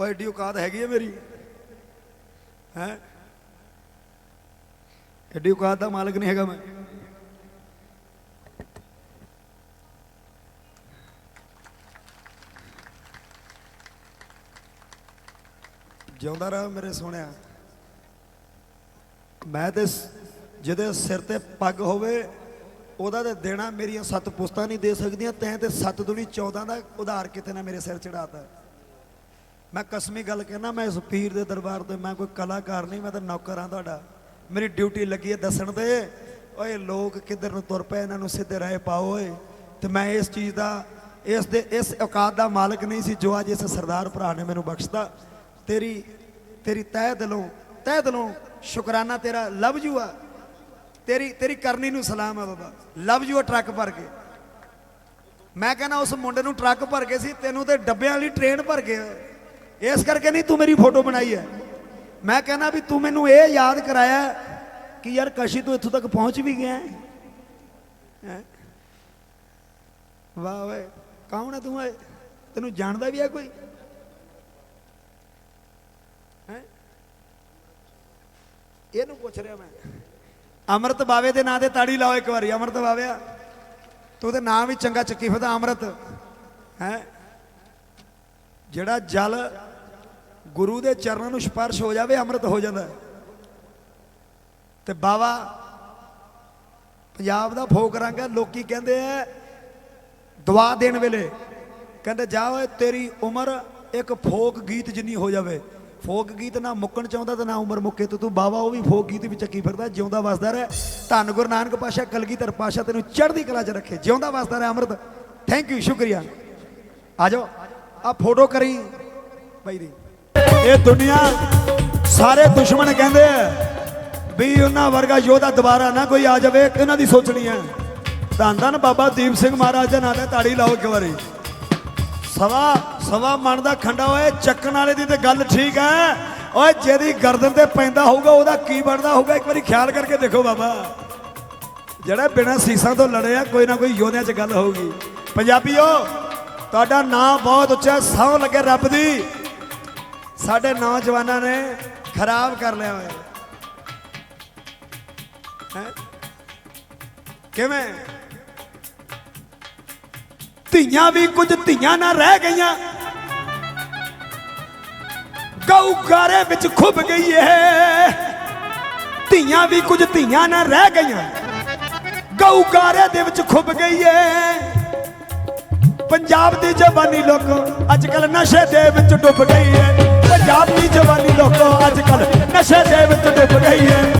ਉਹ ਐਡੀ ਔਕਾਤ ਹੈਗੀ ਹੈ ਮੇਰੀ। ਹੈ? ਐਡੀ ਔਕਾਤ ਦਾ ਮਾਲਕ ਨਹੀਂ ਹੈਗਾ ਮੈਂ। ਜਿਉਂਦਾ ਰਹ ਮੇਰੇ ਸੋਹਣਿਆ। ਮੈਂ ਤੇ ਜਿਹਦੇ ਸਿਰ ਤੇ ਪੱਗ ਹੋਵੇ, ਉਹਦਾ ਤੇ ਦੇਣਾ ਮੇਰੀਆਂ ਸੱਤ ਪੁਸਤਾਂ ਨਹੀਂ ਦੇ ਸਕਦੀਆਂ, ਤੈਂ ਤੇ ਸੱਤ ਦੁਨੀ 14 ਦਾ ਉਧਾਰ ਕਿਤੇ ਨਾ ਮੇਰੇ ਸਿਰ ਚੜਾਤਾ ਮੈਂ ਕਸਮੀ ਗੱਲ ਕਹਿਣਾ, ਮੈਂ ਇਸ ਪੀਰ ਦੇ ਦਰਬਾਰ ਤੇ ਮੈਂ ਕੋਈ ਕਲਾਕਾਰ ਨਹੀਂ, ਮੈਂ ਤਾਂ ਨੌਕਰ ਹਾਂ ਤੁਹਾਡਾ। ਮੇਰੀ ਡਿਊਟੀ ਲੱਗੀ ਹੈ ਦੱਸਣ ਤੇ। ਓਏ ਲੋਕ ਕਿੱਧਰ ਨੂੰ ਤੁਰ ਪਏ, ਇਹਨਾਂ ਨੂੰ ਸਿੱਧੇ ਰਾਹ ਪਾਓ ਓਏ। ਤੇ ਮੈਂ ਇਸ ਚੀਜ਼ ਦਾ, ਇਸ ਦੇ, ਇਸ ਔਕਾਤ ਦਾ ਮਾਲਕ ਨਹੀਂ ਸੀ ਜੋ ਅੱਜ ਇਸ ਸਰਦਾਰ ਭਰਾ ਨੇ ਮੈਨੂੰ ਬਖਸ਼ਤਾ। ਤੇਰੀ ਤੇਰੀ ਤਹਿ ਦਿਲੋਂ ਤਹਿ ਦਿਲੋਂ ਸ਼ੁਕਰਾਨਾ ਤੇਰਾ ਲਵ ਯੂ ਆ ਤੇਰੀ ਤੇਰੀ ਕਰਨੀ ਨੂੰ ਸਲਾਮ ਆ ਬਾਬਾ। ਲਵ ਯੂ ਆ ਟਰੱਕ ਭਰ ਕੇ। ਮੈਂ ਕਹਿੰਦਾ ਉਸ ਮੁੰਡੇ ਨੂੰ ਟਰੱਕ ਭਰ ਕੇ ਸੀ, ਤੈਨੂੰ ਤੇ ਡੱਬਿਆਂ ਵਾਲੀ ਟ੍ਰੇਨ ਭਰ ਕੇ। ਇਸ ਕਰਕੇ ਨਹੀਂ ਤੂੰ ਮੇਰੀ ਫੋਟੋ ਬਣਾਈ ਹੈ। ਮੈਂ ਕਹਿੰਦਾ ਵੀ ਤੂੰ ਮੈਨੂੰ ਇਹ ਯਾਦ ਕਰਾਇਆ ਕਿ ਯਾਰ ਕਸ਼ੀ ਤੂੰ ਇੱਥੋਂ ਤੱਕ ਪਹੁੰਚ ਵੀ ਗਿਆ ਹੈ। ਹੈਂ? ਵਾਹ ਓਏ, ਕੌਣ ਹੈ ਤੂੰ ਓਏ? ਤੈਨੂੰ ਜਾਣਦਾ ਵੀ ਹੈ ਕੋਈ? ਹੈ? ਇਹਨੂੰ ਪੁੱਛ ਰਿਹਾ ਮੈਂ। ਅਮਰਤ ਬਾਵੇ ਦੇ ਨਾਂ ਤੇ ਤਾੜੀ ਲਾਓ ਇੱਕ ਵਾਰੀ, ਅਮਰਤ ਬਾਵਿਆ। ਤੂੰ ਤੇ ਨਾਮ ਵੀ ਚੰਗਾ ਚੱਕੀ ਫਿਰਦਾ, ਅਮਰਤ। ਹੈ? ਜਿਹੜਾ ਜਲ ਗੁਰੂ ਦੇ ਚਰਨਾਂ ਨੂੰ ਸਪਰਸ਼ ਹੋ ਜਾਵੇ, ਅੰਮ੍ਰਿਤ ਹੋ ਜਾਂਦਾ ਹੈ। ਤੇ ਬਾਵਾ, ਪੰਜਾਬ ਦਾ ਫੋਕ ਰੰਗ ਹੈ, ਲੋਕੀ ਕਹਿੰਦੇ ਆ, ਦੁਆ ਦੇਣ ਵੇਲੇ। ਕਹਿੰਦੇ, ਜਾ ਓਏ, ਤੇਰੀ ਉਮਰ ਇੱਕ ਫੋਕ ਗੀਤ ਜਿੰਨੀ ਹੋ ਜਾਵੇ। ਫੋਕ ਗੀਤ ਨਾ ਮੁੱਕਣ ਚਾਹੁੰਦਾ ਤਾਂ ਨਾ ਉਮਰ ਮੁੱਕੇ ਤੇ, ਤੂੰ ਬਾਵਾ, ਉਹ ਵੀ ਫੋਕ ਗੀਤ ਵੀ ਚੱਕੀ ਫਿਰਦਾ, ਜਿਉਂਦਾ ਵਸਦਾ ਰਹਿ। ਧੰਨ ਗੁਰੂ ਨਾਨਕ ਪਾਸ਼ਾ ਕਲਗੀਧਰ ਪਾਸ਼ਾ ਤੈਨੂੰ ਚੜ੍ਹਦੀ ਕਲਾ 'ਚ ਰੱਖੇ। ਜਿਉਂਦਾ ਵਸਦਾ ਰਹਿ, ਅੰਮ੍ਰਿਤ। ਥੈਂਕ ਯੂ ਸ਼ੁਕਰੀਆ। ਆ ਜਾਓ। ਆ ਫੋਟੋ ਕਰੀ। ਬਾਈ ਦੀ। ਇਹ ਦੁਨੀਆ ਸਾਰੇ ਦੁਸ਼ਮਣ ਕਹਿੰਦੇ ਆ ਵੀ ਉਹਨਾਂ ਵਰਗਾ ਯੋਧਾ ਦੁਬਾਰਾ ਨਾ ਕੋਈ ਆ ਜਾਵੇ ਇਹਨਾਂ ਦੀ ਸੋਚਣੀ ਹੈ। ਧੰਨ ਧੰਨ ਬਾਬਾ ਦੀਪ ਸਿੰਘ ਮਹਾਰਾਜ ਦੇ ਨਾਂ ਤੇ ਤਾੜੀ ਲਾਓ ਇੱਕ ਵਾਰੀ। ਸਵਾ ਸਵਾ ਮਣ ਦਾ ਖੰਡਾ ਓਏ, ਚੱਕਣ ਵਾਲੇ ਦੀ ਤੇ ਗੱਲ ਠੀਕ ਹੈ। ਓਏ, ਜਿਹਦੀ ਗਰਦਨ ਤੇ ਪੈਂਦਾ ਹੋਊਗਾ, ਉਹਦਾ ਕੀ ਬਣਦਾ ਹੋਊਗਾ, ਇੱਕ ਵਾਰੀ ਖਿਆਲ ਕਰਕੇ ਦੇਖੋ ਬਾਬਾ। ਜਿਹੜਾ ਬਿਨਾਂ ਸੀਸਾਂ ਤੋਂ ਲੜਿਆ ਕੋਈ ਨਾ ਕੋਈ ਯੋਧਿਆਂ 'ਚ ਗੱਲ ਹੋਊਗੀ। ਪੰਜਾਬੀਓ, ਤੁਹਾਡਾ ਨਾਂ ਬਹੁਤ ਉੱਚਾ ਸੌ ਲੱਗੇ ਰੱਬ ਦੀ। ਸਾਡੇ ਨੌਜਵਾਨਾਂ ਨੇ ਖਰਾਬ ਕਰ ਲਿਆ ਹੋਇਆ। ਹੈ? ਕਿਵੇਂ? ਧੀਆਂ ਵੀ ਕੁਝ ਧੀਆਂ ਨਾ ਰਹਿ ਗਈਆਂ। ਗਊ ਗਾਰੇ ਵਿੱਚ ਖੁੱਭ ਗਈ ਏ। ਧੀਆਂ ਵੀ ਕੁਝ ਧੀਆਂ ਨਾ ਰਹਿ ਗਈਆਂ। ਗਊ ਗਾਰੇ ਦੇ ਵਿੱਚ ਖੁੱਭ ਗਈ ਏ। ਪੰਜਾਬ ਦੀ ਜਵਾਨੀ ਲੋਕ ਅੱਜ ਕੱਲ ਨਸ਼ੇ ਦੇ ਵਿੱਚ ਡੁੱਬ ਗਈ ਏ। ਪੰਜਾਬ ਦੀ ਜਵਾਨੀ ਲੋਕੋ ਅੱਜ ਕੱਲ ਨਸ਼ੇ ਦੇ ਵਿੱਚ ਡੁੱਬ ਗਈ ਏ